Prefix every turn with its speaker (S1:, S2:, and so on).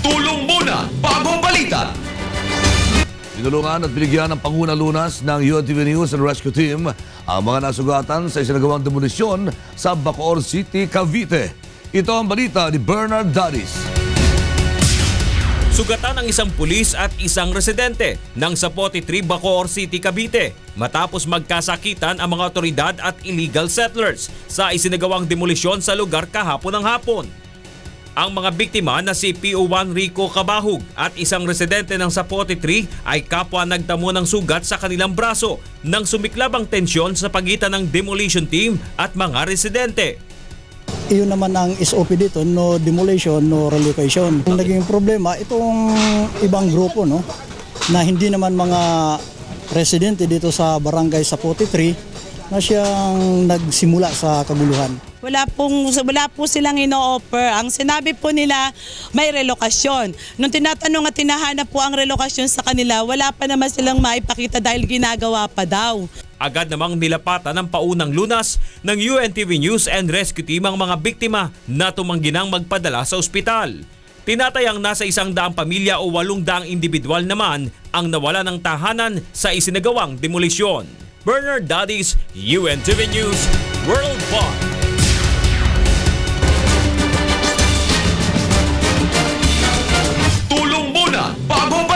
S1: Tulong muna bago balita.
S2: Tinulungan at binigyan ng Panguna Lunas ng UNTV News and Rescue Team ang mga nasugatan sa isinagawang demolisyon sa Bacoor City, Cavite. Ito ang balita ni Bernard Dadis.
S3: Sugatan ang isang pulis at isang residente ng Zapote 3 Bacoor City, Cavite matapos magkasakitan ang mga otoridad at illegal settlers sa isinagawang demolisyon sa lugar kahapon ng hapon. Ang mga biktima na si PO1 Rico Kabahug at isang residente ng Zapote 3 ay kapwa nagtamo ng sugat sa kanilang braso nang sumiklab ang tensyon sa pagitan ng demolition team at mga residente.
S4: Iyon naman ang SOP dito, no demolition, no relocation. Ang naging problema, itong ibang grupo no, na hindi naman mga residente dito sa barangay Sapote 3 na siyang nagsimula sa kaguluhan.
S5: Wala, pong, wala po silang ino-offer. Ang sinabi po nila, may relokasyon. Nung tinatanong at tinahanap po ang relokasyon sa kanila, wala pa naman silang maipakita dahil ginagawa pa daw.
S3: Agad namang nilapatan ng paunang lunas ng UNTV News and Rescue Team ang mga biktima na tumangginang magpadala sa ospital. Tinatayang nasa isang daang pamilya o walong daang individual naman ang nawala ng tahanan sa isinagawang demolisyon. Bernard Daddies, UNTV News, Worldwide. 八公。